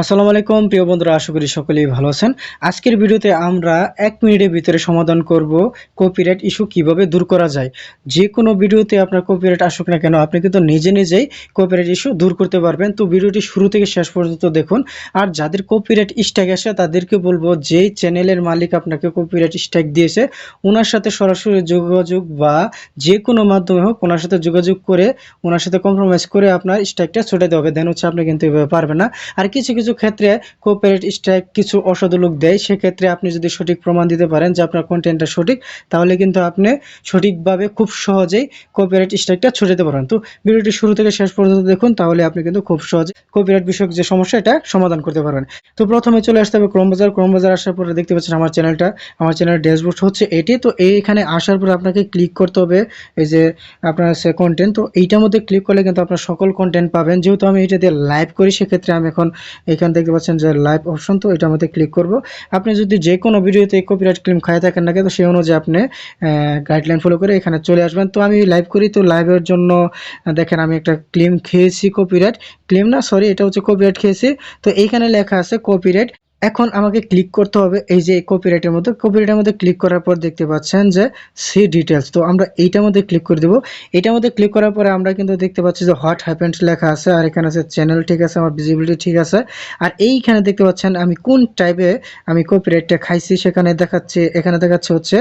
আসসালামু আলাইকুম, প্রিয় বন্ধুরা, আশা করি সকলেই ভালো আছেন। আজকের ভিডিওতে আমরা এক মিনিটের ভিতরে সমাধান করব কপিরাইট ইস্যু কীভাবে দূর করা যায়। যে কোনো ভিডিওতে আপনার কপিরাইট আসুক না কেন, আপনি কিন্তু নিজে নিজেই কপিরাইট ইস্যু দূর করতে পারবেন। তো ভিডিওটি শুরু থেকে শেষ পর্যন্ত দেখুন। আর যাদের কপিরাইট স্ট্যাক আসে তাদেরকে বলব, যেই চ্যানেলের মালিক আপনাকে কপিরাইট স্ট্যাক দিয়েছে ওনার সাথে সরাসরি যোগাযোগ বা যে কোনো মাধ্যমে হোক ওনার সাথে যোগাযোগ করে ওনার সাথে কম্প্রোমাইজ করে আপনার স্ট্যাকটা ছুটে দেওয়া দেন হচ্ছে আপনি কিন্তু এভাবে পারবেন না। আর কিছু কিছু ক্ষেত্রে কোপারেট স্ট্রাইক কিছু অসাধু লোক দেয়, সেক্ষেত্রে আপনি যদি সঠিক প্রমাণ দিতে পারেন যে আপনার কন্টেন্টটা সঠিক, তাহলে কিন্তু আপনি সঠিকভাবে খুব সহজেই কপিরাইট স্ট্রাইকটা ছড়াতে পারেন তো ভিডিওটি শুরু থেকে শেষ পর্যন্ত দেখুন, তাহলে আপনি কিন্তু খুব সহজে কপিরাইট বিষয়ক যে সমস্যা, এটা সমাধান করতে পারবেন। তো প্রথমে চলে আসতে হবে ক্রোম বাজার ক্রোম বাজার আসার পরে দেখতে পাচ্ছেন আমার চ্যানেলটা আমার চ্যানেলের ড্যাশবোর্ড হচ্ছে এটি। তো এইখানে আসার পরে আপনাকে ক্লিক করতে হবে এই যে আপনার সে কন্টেন্ট তো এইটার মধ্যে ক্লিক করলে কিন্তু আপনার সকল কন্টেন্ট পাবেন। যেহেতু আমি এটা দিয়ে লাইভ করি, সেক্ষেত্রে আমি এখন এখান দেখতে পাচ্ছেন যে লাইভ অপশন তো এটার মধ্যে ক্লিক করব। আপনি যদি যে কোনো ভিডিওতে কপিরাইট ক্লিম খায় থাকেন না কিন্তু সেই অনুযায়ী আপনি গাইডলাইন ফলো করে এখানে চলে আসবেন। তো আমি লাইভ করি, তো লাইভের জন্য দেখেন আমি একটা ক্লিম খেয়েছি কপিরাইট ক্লিম না সরি এটা হচ্ছে কপিরাইট খেয়েছি। তো এইখানে লেখা আছে কপিরাইট এখন আমাকে ক্লিক করতে হবে এই যে কপিরাইটের মধ্যে। কপিরাইটের মধ্যে ক্লিক করার পর দেখতে পাচ্ছেন যে সি ডিটেলস তো আমরা এইটার মধ্যে ক্লিক করে দেবো। এটার মধ্যে ক্লিক করার পরে আমরা কিন্তু দেখতে পাচ্ছি যে হোয়াট হ্যাপেন্ড লেখা আছে, আর এখানে আছে চ্যানেল ঠিক আছে, আমার ভিজিবিলিটি ঠিক আছে। আর এইখানে দেখতে পাচ্ছেন আমি কোন টাইপে আমি কপিরাইটটা খাইছি সেখানে দেখাচ্ছে, এখানে দেখাচ্ছে হচ্ছে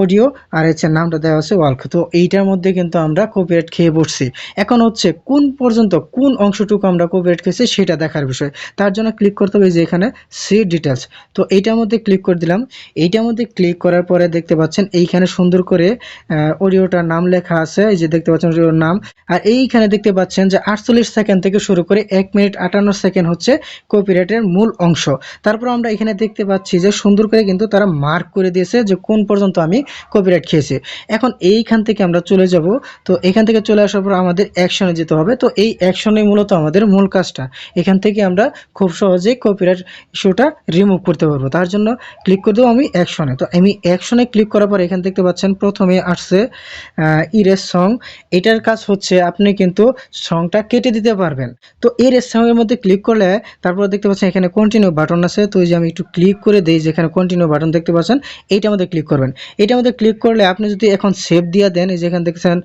অডিও আর হচ্ছে নামটা দেওয়া আছে ওয়ালক তো এইটার মধ্যে কিন্তু আমরা কপিরাইট খেয়ে বসছি এখন হচ্ছে কোন পর্যন্ত কোন অংশটুকু আমরা কপিরাইট খেয়েছি সেটা দেখার বিষয়। তার জন্য ক্লিক করতে হবে যে এখানে সি ডিটেলস তো এইটার মধ্যে ক্লিক করে দিলাম। এইটার মধ্যে ক্লিক করার পরে দেখতে পাচ্ছেন এইখানে সুন্দর করে অডিওটার নাম লেখা আছে। এই যে দেখতে পাচ্ছেন অডিওর নাম। আর এইখানে দেখতে পাচ্ছেন যে আটচল্লিশ সেকেন্ড থেকে শুরু করে এক মিনিট আটান্ন সেকেন্ড হচ্ছে কপিরাইটের মূল অংশ। তারপর আমরা এখানে দেখতে পাচ্ছি যে সুন্দর করে কিন্তু তারা মার্ক করে দিয়েছে যে কোন পর্যন্ত আমি কপিরাইট খেয়েছি। এখন এইখান থেকে আমরা চলে যাব। তো এখান থেকে চলে আসার পর আমাদের অ্যাকশনে যেতে হবে। তো এই অ্যাকশনে মূলত আমাদের মূল কাজটা। এখান থেকে আমরা খুব সহজেই কপিরাইট ইস্যুটা রিমুভ করতে পারব। তার জন্য ক্লিক করে দেবো আমি অ্যাকশনে তো আমি অ্যাকশনে ক্লিক করার পর এখানে দেখতে পাচ্ছেন প্রথমে আসছে ইরেস সং এটার কাজ হচ্ছে আপনি কিন্তু সংটা কেটে দিতে পারবেন। তো এর সঙ্গের মধ্যে ক্লিক করলে তারপর দেখতে পাচ্ছেন এখানে কন্টিনিউ বাটন আছে। তো এই যে আমি একটু ক্লিক করে দিই যেখানে কন্টিনিউ বাটন দেখতে পাচ্ছেন, এইটার মধ্যে ক্লিক করবেন। এইটার মধ্যে ক্লিক করলে আপনি যদি এখন সেভ দিয়ে দেন, এই যেখানে দেখছেন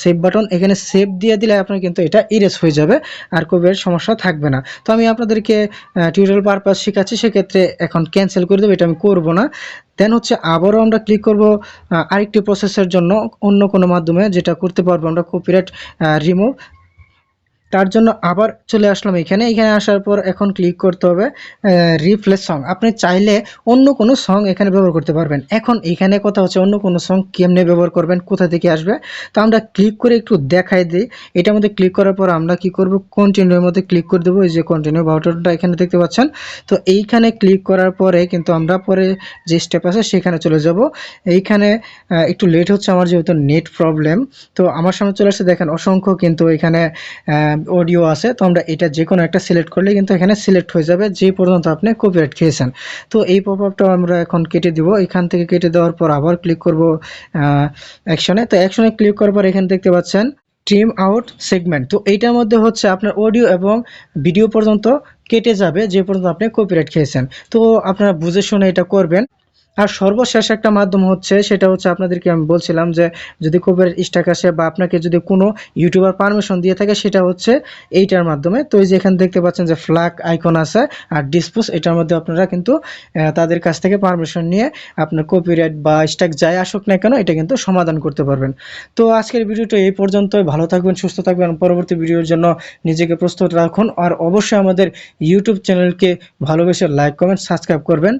সেভ বাটন এখানে সেভ দিয়ে দিলে আপনার কিন্তু এটা ইরেস হয়ে যাবে। আর কোভিড সমস্যা থাকবে না। তো আমি আপনাদেরকে টিউটোরিয়াল পারপাস শেখাচ্ছি সেক্ষেত্রে এখন ক্যান্সেল করে দেবো, এটা আমি করব না। দেন হচ্ছে আবারও আমরা ক্লিক করব আরেকটি প্রসেসের জন্য অন্য কোনো মাধ্যমে যেটা করতে পারব আমরা কপিরাইট রিমুভ তার জন্য আবার চলে আসলাম এখানে। এখানে আসার পর এখন ক্লিক করতে হবে রিপ্লেস সং আপনি চাইলে অন্য কোনো সং এখানে ব্যবহার করতে পারবেন। এখন এখানে কথা হচ্ছে অন্য কোনো সং কেমনে ব্যবহার করবেন, কোথা থেকে আসবে? তো আমরা ক্লিক করে একটু দেখাই দিই। এটার মধ্যে ক্লিক করার পর আমরা কি করব? কন্টিনিউর মধ্যে ক্লিক করে দেবো। এই যে কন্টিনিউ বাউটারটা এখানে দেখতে পাচ্ছেন। তো এইখানে ক্লিক করার পরে কিন্তু আমরা পরে যে স্টেপ আছে সেখানে চলে যাব। এইখানে একটু লেট হচ্ছে, আমার যেহেতু নেট প্রবলেম তো আমার সামনে চলে আসছে, দেখেন অসংখ্য কিন্তু এখানে অডিও আছে, তো আমরা এটা যে কোনো একটা সিলেক্ট করলে কিন্তু এখানে সিলেক্ট হয়ে যাবে যে পর্যন্ত আপনি কপিরাইট খেয়েছেন। তো এই পপ আপটাও আমরা এখন কেটে দিব। এখান থেকে কেটে দেওয়ার পর আবার ক্লিক করব অ্যাকশনে তো অ্যাকশনে ক্লিক করার পর এখানে দেখতে পাচ্ছেন ট্রিম আউট সেগমেন্ট তো এইটার মধ্যে হচ্ছে আপনার অডিও এবং ভিডিও পর্যন্ত কেটে যাবে, যে পর্যন্ত আপনি কপিরাইট খেয়েছেন। তো আপনারা বুঝে শুনে এটা করবেন। আর সর্বশেষ একটা মাধ্যম হচ্ছে, সেটা হচ্ছে আপনাদেরকে আমি বলছিলাম যে যদি কপিরাইট স্ট্রাইক আসে বা আপনাকে যদি কোনো ইউটিউবার পারমিশন দিয়ে থাকে, সেটা হচ্ছে এইটার মাধ্যমে। তো এই যে এখানে দেখতে পাচ্ছেন যে ফ্ল্যাগ আইকন আছে আর ডিসপোজ এটার মধ্যে আপনারা কিন্তু তাদের কাছ থেকে পারমিশন নিয়ে আপনার কপিরাইট বা স্ট্রাইক যাই আসুক না কেন, এটা কিন্তু সমাধান করতে পারবেন। তো আজকের ভিডিওটা এই পর্যন্তই। ভালো থাকবেন, সুস্থ থাকবেন। পরবর্তী ভিডিওর জন্য নিজেকে প্রস্তুত রাখুন। আর অবশ্যই আমাদের ইউটিউব চ্যানেলকে ভালোবেসে লাইক কমেন্ট সাবস্ক্রাইব করবেন।